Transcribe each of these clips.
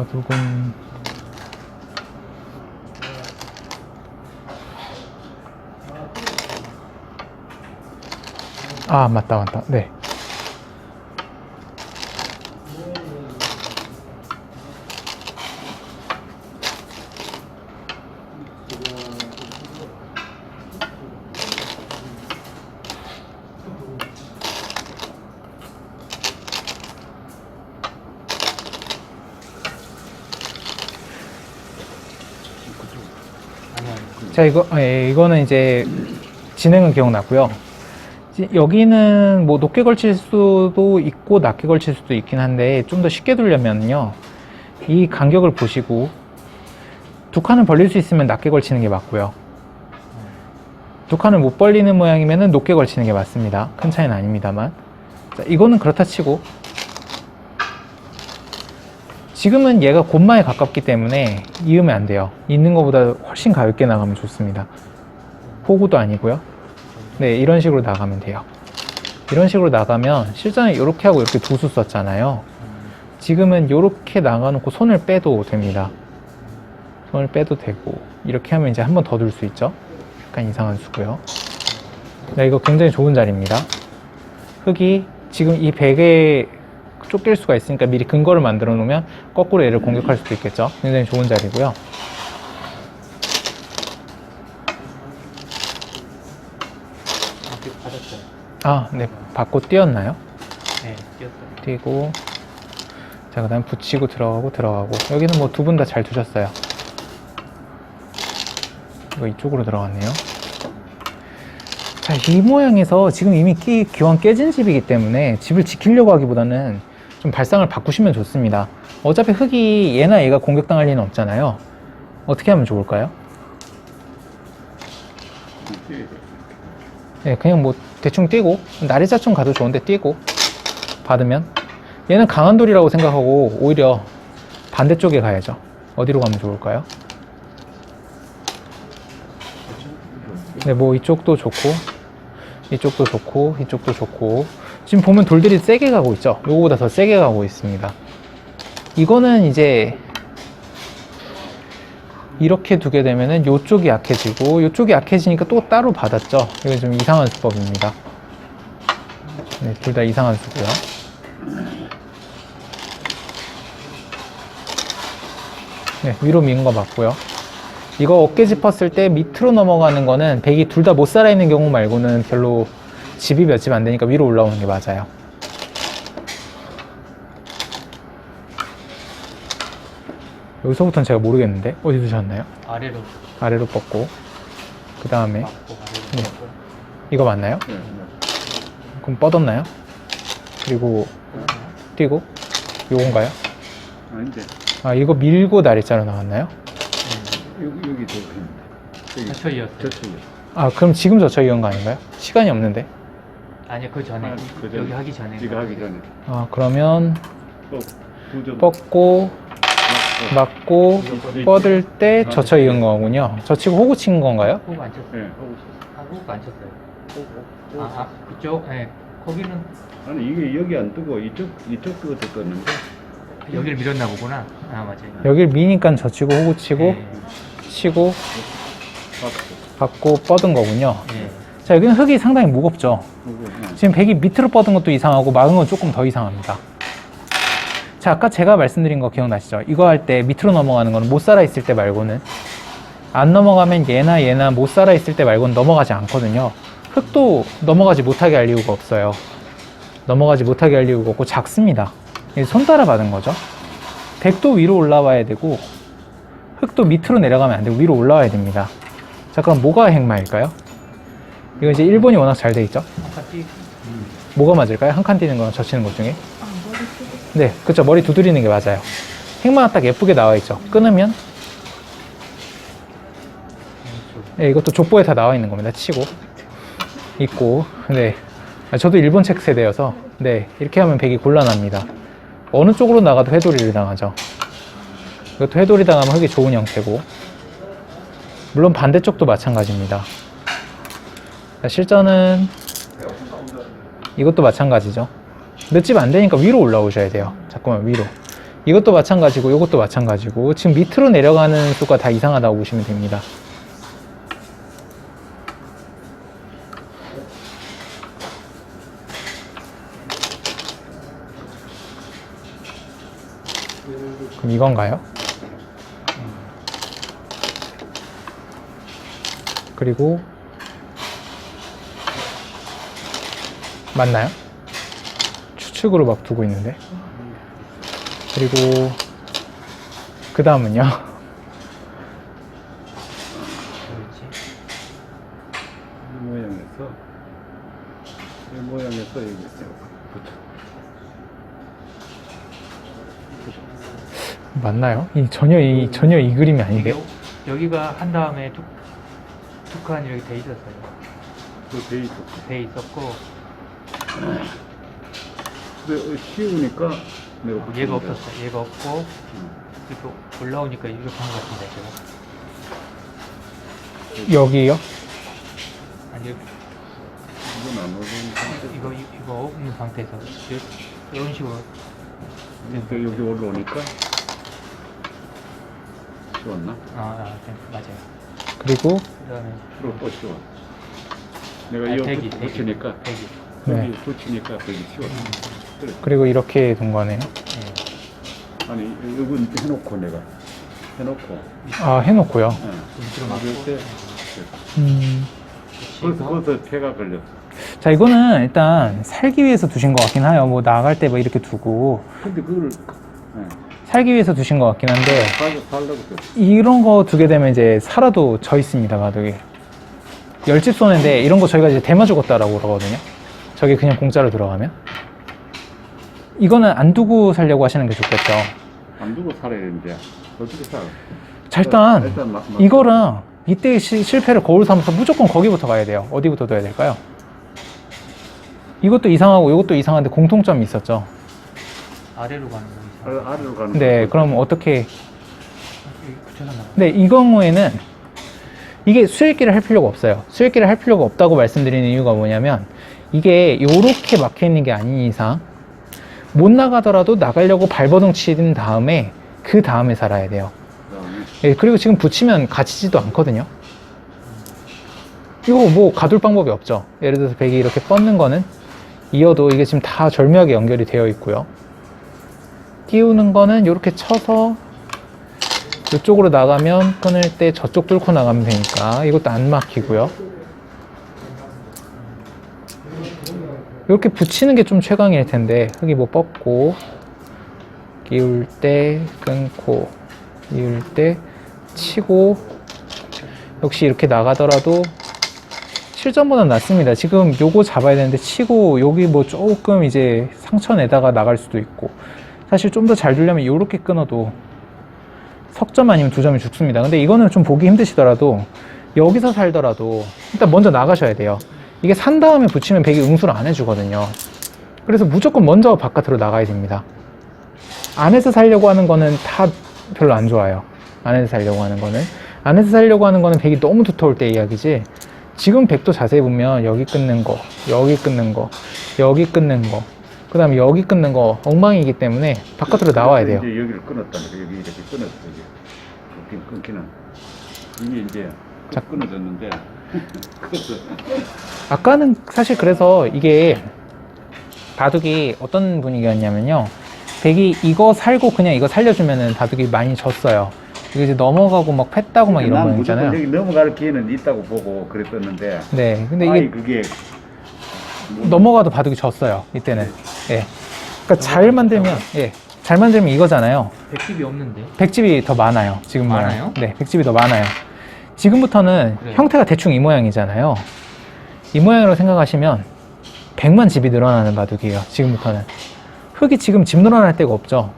바둑은 아 맞다 맞다. 네 자 이거 예, 이거는 이제 진행은 기억나고요. 이제 여기는 뭐 높게 걸칠 수도 있고 낮게 걸칠 수도 있긴 한데 좀 더 쉽게 두려면요 이 간격을 보시고 두 칸을 벌릴 수 있으면 낮게 걸치는 게 맞고요. 두 칸을 못 벌리는 모양이면 높게 걸치는 게 맞습니다. 큰 차이는 아닙니다만. 자, 이거는 그렇다 치고 지금은 얘가 곰마에 가깝기 때문에 이으면 안 돼요. 있는 것보다 훨씬 가볍게 나가면 좋습니다. 호구도 아니고요. 네, 이런 식으로 나가면 돼요. 이런 식으로 나가면 실전에 이렇게 하고 이렇게 두 수 썼잖아요. 지금은 이렇게 나가놓고 손을 빼도 됩니다. 손을 빼도 되고 이렇게 하면 이제 한 번 더 둘 수 있죠. 약간 이상한 수고요. 네, 이거 굉장히 좋은 자리입니다. 흙이 지금 이 베개에 쫓길 수가 있으니까 미리 근거를 만들어 놓으면 거꾸로 얘를 공격할 수도 있겠죠. 굉장히 좋은 자리고요. 아, 네. 받고 뛰었나요? 네, 뛰었어요. 뛰고 자, 그다음 붙이고 들어가고 들어가고 여기는 뭐 두 분 다 잘 두셨어요. 이거 이쪽으로 들어갔네요. 자, 이 모양에서 지금 이미 끼, 기왕 깨진 집이기 때문에 집을 지키려고 하기보다는 좀 발상을 바꾸시면 좋습니다. 어차피 흙이 얘나 얘가 공격당할 리는 없잖아요. 어떻게 하면 좋을까요? 예, 그냥 뭐 대충 뛰고 나리자충 가도 좋은데 뛰고 받으면 얘는 강한 돌이라고 생각하고 오히려 반대쪽에 가야죠. 어디로 가면 좋을까요? 네, 뭐 이쪽도 좋고 이쪽도 좋고 이쪽도 좋고 지금 보면 돌들이 세게 가고 있죠. 요거보다 더 세게 가고 있습니다. 이거는 이제 이렇게 두게 되면은 요쪽이 약해지고 요쪽이 약해지니까 또 따로 받았죠. 이거 좀 이상한 수법입니다. 네, 둘 다 이상한 수고요. 네, 위로 미는 거 맞고요. 이거 어깨 짚었을 때 밑으로 넘어가는 거는 백이 둘 다 못 살아있는 경우 말고는 별로 집이 몇 집 안 되니까 위로 올라오는 게 맞아요. 여기서부터는 제가 모르겠는데 어디 두셨나요? 아래로 아래로 뻗고 그 다음에 맞고 아래로 네. 뻗고. 이거 맞나요? 그럼 뻗었나요? 그리고 뛰고 요건가요? 아닌데 아 이거 밀고 다리자로 나왔나요? 여기 여기 저 여기 저초이었어요. 저쪽에 아 그럼 지금 저쳐 이건 거 아닌가요? 시간이 없는데 아니요, 그 전에. 아, 그 전에. 여기 하기 전에. 이거 하기 전에 아 그러면 또 두점 뻗고 맞고 뻗을 때 젖혀 이은 거군요. 젖히고 호구 친 건가요? 호흡 안 쳤어요. 예 하고 있어. 아, 호흡 안 쳤어요. 아, 아, 그쪽, 예. 거기는 아니 이게 여기 안 뜨고 이쪽 이쪽 그거 떴는데 여기를 밀었나 보구나. 아, 맞아요. 여길 미니까 젖히고 호구 치고 예. 치고 받고 뻗은 거군요. 예. 자 여기는 흙이 상당히 무겁죠. 예. 지금 백이 밑으로 뻗은 것도 이상하고 막은 건 조금 더 이상합니다. 자, 아까 제가 말씀드린 거 기억나시죠? 이거 할 때 밑으로 넘어가는 거는 못 살아 있을 때 말고는 안 넘어가면 얘나 얘나 못 살아 있을 때 말고는 넘어가지 않거든요. 흙도 넘어가지 못하게 할 이유가 없어요. 넘어가지 못하게 할 이유가 없고 작습니다. 손 따라 받은 거죠. 백도 위로 올라와야 되고 흙도 밑으로 내려가면 안 되고 위로 올라와야 됩니다. 자, 그럼 뭐가 행마일까요? 이거 이제 일본이 워낙 잘 돼 있죠. 뭐가 맞을까요? 한 칸 뛰는 거랑 젖히는 것 중에? 네, 그쵸. 머리 두드리는 게 맞아요. 행마가 딱 예쁘게 나와 있죠. 끊으면, 네, 이것도 족보에 다 나와 있는 겁니다. 치고, 있고, 네. 아, 저도 일본 책 세대여서, 네, 이렇게 하면 백이 곤란합니다. 어느 쪽으로 나가도 회돌이를 당하죠. 이것도 회돌이 당하면 흙이 좋은 형태고, 물론 반대쪽도 마찬가지입니다. 자, 실전은 이것도 마찬가지죠. 몇집안 되니까 위로 올라오셔야 돼요. 잠깐만 위로. 이것도 마찬가지고 이것도 마찬가지고 지금 밑으로 내려가는 수가 다 이상하다고 보시면 됩니다. 그럼 이건가요? 그리고 맞나요? 추측으로 막 두고 있는데 그리고 그 다음은요 그렇지. 이 모양에서 이 모양에서 여기 있어요. 붙여. 맞나요? 이 전혀 이 전혀 이 그림이 아닌데 여기가 한 다음에 툭 툭한 이렇게 돼 있었어요. 그돼 있었고. 돼 있었고 근데 쉬우니까 내가 붙이는 얘가 거야. 없었어. 얘가 없고 응. 이렇게 올라오니까 이렇게 한것 같은데 제가. 여기요? 아니 이건 안 오는 상태. 이거 이- 이거 없는 상태에서 이- 이런 식으로 근데 여기 올라오니까 쉬웠나? 아, 아 네, 맞아요. 그리고 그다음에 그리고 또 쉬워. 내가 아, 이거 대기, 붙- 대기. 붙이니까 대기. 네. 여기 붙이니까 되게 쉬워. 그래. 그리고 이렇게 둔 거네요. 네. 아니 이건 해놓고 내가 해놓고. 아 해놓고요. 예. 좀 그럴 때 음, 거기서 거기서 폐가 걸렸어. 자 이거는 일단 살기 위해서 두신 것 같긴 해요. 뭐 나갈 때뭐 이렇게 두고 근데 그걸 예. 살기 위해서 두신 것 같긴 한데 살 살라고 또 이런 거 두게 되면 이제 살아도 져 있습니다 바둑이 열집 쏘는데 이런 거 저희가 이제 대마 죽었다라고 그러거든요 저게 그냥 공짜로 들어가면 이거는 안 두고 살려고 하시는 게 좋겠죠 안 두고 살아야 되는데 어떻게 살아? 자 일단 일단 막- 막- 이거랑 이때 시- 실패를 거울 삼아서 무조건 거기부터 가야 돼요 어디부터 둬야 될까요? 이것도 이상하고 이것도 이상한데 공통점이 있었죠 아래로 가는 거 이상. 아- 아래로 가는 네 거. 그럼 어떻게 여기 붙여서 나가. 근데 이 경우에는 이게 수익기를 할 필요가 없어요. 수익기를 할 필요가 없다고 말씀드리는 이유가 뭐냐면 이게 이렇게 막혀 있는 게 아닌 이상 못 나가더라도 나가려고 발버둥 치는 다음에 그 다음에 살아야 돼요. 예, 그리고 지금 붙이면 갇히지도 않거든요. 이거 뭐 가둘 방법이 없죠. 예를 들어서 백이 이렇게 뻗는 거는 이어도 이게 지금 다 절묘하게 연결이 되어 있고요. 띄우는 거는 이렇게 쳐서 이쪽으로 나가면 끊을 때 저쪽 뚫고 나가면 되니까 이것도 안 막히고요. 이렇게 붙이는 게 좀 최강일 텐데 흙이 뭐 뻗고 끼울 때 끊고 끼울 때 치고 역시 이렇게 나가더라도 실전보다 낫습니다. 지금 요거 잡아야 되는데 치고 여기 뭐 조금 이제 상처 내다가 나갈 수도 있고 사실 좀 더잘 두려면 이렇게 끊어도 석점 아니면 두 점이 죽습니다. 근데 이거는 좀 보기 힘드시더라도 여기서 살더라도 일단 먼저 나가셔야 돼요. 이게 산 다음에 붙이면 백이 응수를 안 해주거든요. 그래서 무조건 먼저 바깥으로 나가야 됩니다. 안에서 살려고 하는 거는 다 별로 안 좋아요. 안에서 살려고 하는 거는. 안에서 살려고 하는 거는 백이 너무 두터울 때 이야기지. 지금 백도 자세히 보면 여기 끊는 거, 여기 끊는 거, 여기 끊는 거, 그 다음에 여기 끊는 거 엉망이기 때문에 바깥으로 나와야 돼요. 여기를 끊었다는 거 여기 이렇게 끊었어 끊기는 이게 이제 자. 끊어졌는데 아까는 사실 그래서 이게 바둑이 어떤 분위기였냐면요. 백이 이거 살고 그냥 이거 살려주면은 바둑이 많이 졌어요. 이거 이제 넘어가고 막 팼다고 막 이런 난 거 무조건 있잖아요. 여기 넘어갈 기회는 있다고 보고 그랬었는데 네. 근데 아이 이게 그게 뭐 넘어가도 바둑이 졌어요. 이때는. 예. 그러니까 잘 만들면, 예. 잘 만들면 이거잖아요. 백집이 없는데. 백집이 더 많아요. 지금 많아요? 네, 백집이 더 많아요. 지금부터는 그래요? 형태가 대충 이 모양이잖아요. 이 모양으로 생각하시면 100만 집이 늘어나는 바둑이에요. 지금부터는. 흙이 지금 집 늘어날 데가 없죠.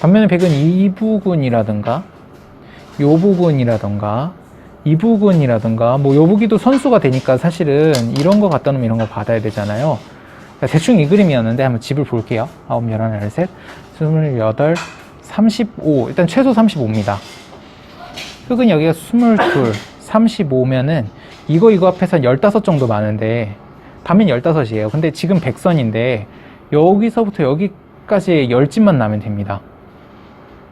반면에 백은 이 부분이라든가 요 부분이라든가 이 부분이라든가 뭐 요 부기도 선수가 되니까 사실은 이런 거 갖다 놓으면 이런 거 받아야 되잖아요. 자, 대충 이 그림이었는데 한번 집을 볼게요. 9, 11, 13, 28, 35. 일단 최소 35입니다. 흙은 여기가 22, 35면은 이거 이거 합해서 15 정도 많은데 반면 15이에요. 근데 지금 100선인데 여기서부터 여기까지 10집만 나면 됩니다.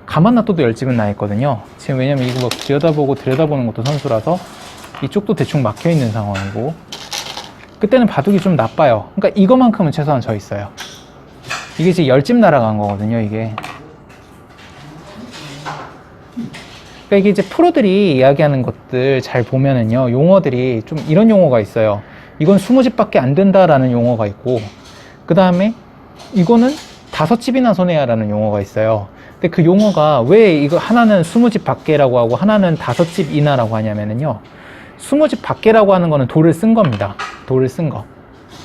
가만 놔둬도 열집은 나 있거든요. 지금 왜냐면 이거 막 들여다보고 들여다보는 것도 선수라서 이쪽도 대충 막혀 있는 상황이고 그때는 바둑이 좀 나빠요. 그러니까 이거만큼은 최소한 져 있어요. 이게 지금 열집 날아간 거거든요, 이게. 그러니까 이게 이제 프로들이 이야기하는 것들 잘 보면은요, 용어들이 좀 이런 용어가 있어요. 이건 20집밖에 안 된다라는 용어가 있고, 그 다음에 이거는 다섯 집이나 손해야라는 용어가 있어요. 근데 그 용어가 왜 이거 하나는 20집 밖에라고 하고 하나는 다섯 집 이나라고 하냐면은요, 20집 밖에라고 하는 거는 돌을 쓴 겁니다. 돌을 쓴 거.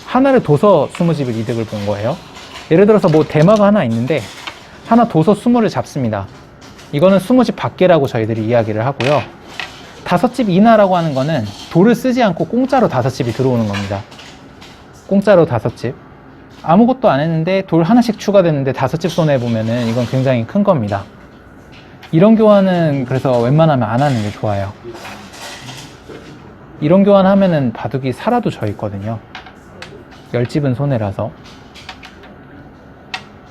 하나를 둬서 20집을 이득을 본 거예요. 예를 들어서 뭐 대마가 하나 있는데, 하나 둬서 20를 잡습니다. 이거는 20집 밖에라고 저희들이 이야기를 하고요. 다섯 집 이나라고 하는 거는 돌을 쓰지 않고 공짜로 다섯 집이 들어오는 겁니다. 공짜로 다섯 집. 아무것도 안 했는데 돌 하나씩 추가됐는데 다섯 집 손해 보면은 이건 굉장히 큰 겁니다. 이런 교환은 그래서 웬만하면 안 하는 게 좋아요. 이런 교환하면은 바둑이 살아도 져 있거든요. 열 집은 손해라서.